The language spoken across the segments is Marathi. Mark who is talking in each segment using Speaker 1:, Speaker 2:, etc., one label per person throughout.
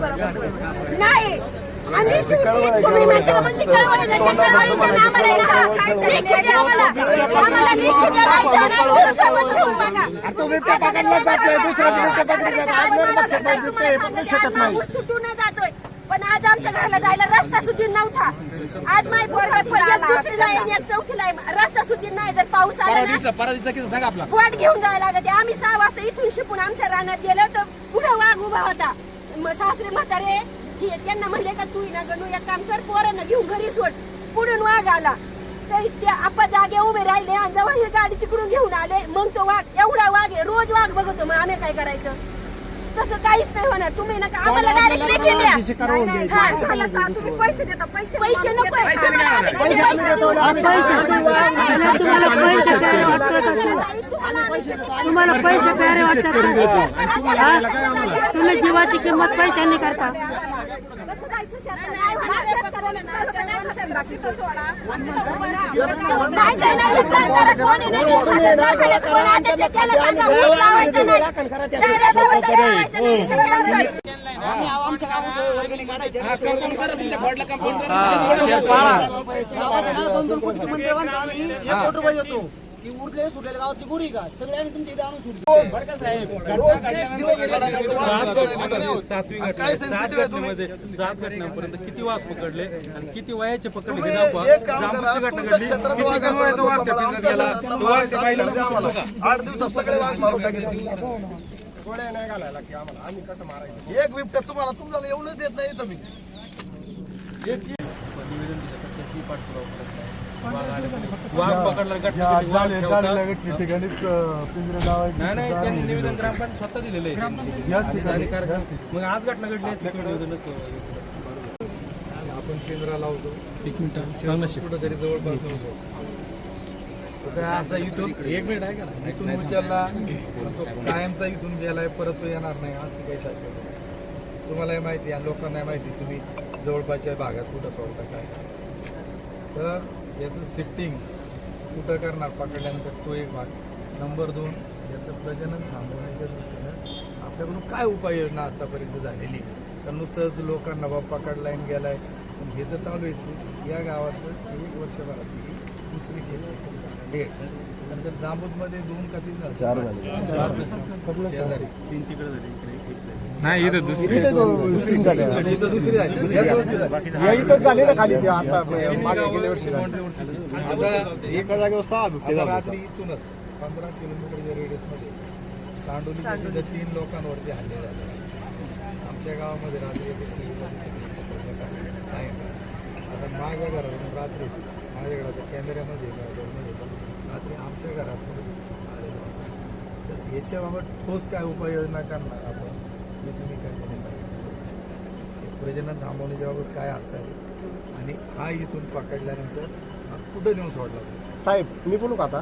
Speaker 1: नाही. आम्ही तुम्ही म्हणता का? मग ती कळवळी नाही, त्या कळवळीचं नाव आलंय ना. लेखी द्या आम्हाला. आम्हाला लेखी द्या, नाही तर नाही, पुढच्या वर घेऊन बघा.
Speaker 2: तो बिबट्या पकडला जात नाही, दुसरा बिबट्या पकडला जात. आज
Speaker 1: मला
Speaker 2: निर्लक्ष
Speaker 1: सांगायचं,
Speaker 2: बिबट्या हे
Speaker 1: तुम्हाला
Speaker 2: पकडू
Speaker 1: सांगायचं,
Speaker 2: शकत
Speaker 1: आज
Speaker 2: नाही.
Speaker 1: माणूस तुटून जातोय? पण आज आमच्या घराला जायला रस्ता सुद्धा नव्हता. आज माय पोरगा पण एक दुसरीला आहे आणि एक चौथीला आहे. रस्ता सुद्धा नाही. जर पाऊस आला ना
Speaker 3: परादीचा किस्सा सांगा आपला.
Speaker 1: वाट घेऊन जायला लागते. आम्ही सहा वाजता इथून शिकून आमच्या रानात गेलो तर पुढे वाघ उभा होता. मग सासरे म्हातारे हे त्यांना म्हणले का तू ना गणू एक काम कर पोरांना घेऊन घरी सोड. पुढून वाघ आला. तर ते आपा जागे उभे राहिले आणि जेव्हा ही गाडी तिकडून घेऊन आले मग तो वाघ एवढा वाघ आहे रोज वाघ बघतो. मग आम्ही काय करायचं? तसं काहीच नाही होणार तुम्ही नका आम्हाला डायरेक्ट लेखी द्या
Speaker 2: आम्हाला शिकार होऊन द्यायची.
Speaker 1: हा, झालं का? तुम्ही पैसे देता पैसे पैसे नको
Speaker 2: ना,
Speaker 4: तुम्हाला पैसे प्यारे वाटतात तुम्हाला पैसे वाटतात हा? तुम्ही जीवाची किंमत पैशांनी करता
Speaker 2: उरले सुटलेल्या का सगळे आम्ही तुमच्या इथे आणून सुटतो
Speaker 5: रोज एक दिवस काय
Speaker 3: सात
Speaker 5: आहे तुम्ही?
Speaker 3: सात घटनांपर्यंत किती वाघ पकडले आणि किती वयाचे पकडले दाखवा. जांबूची घटना घडली किती
Speaker 5: वाघ
Speaker 3: त्या पिंजऱ्यात गेला तो वाघ त्या बाईला
Speaker 5: आठ दिवसात सगळे वाघ मारून टाकले
Speaker 6: गोळ्या नाही घालायला की आम्हाला. आम्ही कसं मारायचं?
Speaker 5: एक बिबट्या तुम्हाला तुमच्याला एवढं देत नाही तुम्ही
Speaker 3: वाघ पकडला घटना घडली, वाघ ठेवता. नाही नाही त्यांनी निवेदन ग्रामपंचायत स्वतः दिलेलं आहे त्यांनी. आणि कारण- मग आज घटना घडली आहे, तिकडे निवेदन.
Speaker 6: आपण केंद्र लावतो.
Speaker 3: एक मिनिट
Speaker 6: कुठंतरी जवळपास नसतो तर असा इथून एक मिनिट आहे का ना इथून उचलला तो कायमचा इथून गेलाय परत तो येणार नाही असं काही शाश्वत नाही. तुम्हालाही माहिती आहे लोकांनाही माहिती आहे, तुम्ही जवळपासच्या भागात कुठं सोडता काय तर याचं सिफ्टिंग कुठं करणार पकडल्यानंतर तो एक भाग. नंबर दोन याचं प्रजनन थांबवण्याच्या दृष्टीनं आपल्याकडून काय उपाययोजना आतापर्यंत झालेली तर नुसतंच लोकांना बाबा पकडलाय आणि गेलाय. हे तर चालू आहे या गावात एक वर्षभरात दुसरी केस नंतर जांबूदमध्ये दोन का तीन झाले. चार झाले तीन तिकडे झाले
Speaker 3: नाही इथं दुसरी
Speaker 2: इथे जो तीन झाले.
Speaker 6: आणि इथं दुसरी झाली.
Speaker 2: ना खाली आता गेल्या वर्षी.
Speaker 6: आता एका जागेवर सहा रात्री इथूनच पंधरा किलोमीटरच्या रेडियसमध्ये सांडोली तीन लोकांवरती हल्ले झाले. आमच्या गावामध्ये रात्री एक सायंकाळ आता माझ्या घरातून रात्री माझ्याकडे आता कॅमेऱ्यामध्ये पण. रात्री आमच्या घरातून आलेलं होतं. तर याच्याबाबत ठोस काय उपाययोजना करणार आपण हे तुम्ही काय करू सांगितलं प्रजनन थांबवण्याच्या बाबत काय अर्थ आहे? आणि हा इथून पकडल्यानंतर कुठं नेऊन सोडला
Speaker 2: साहेब मी बोलू का आता?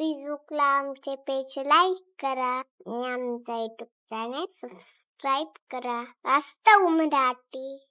Speaker 7: फेसबुकला आमचे पेज लाईक करा आणि आमचा युट्यूब चॅनेल सबस्क्राईब करा. वास्तव मराठी.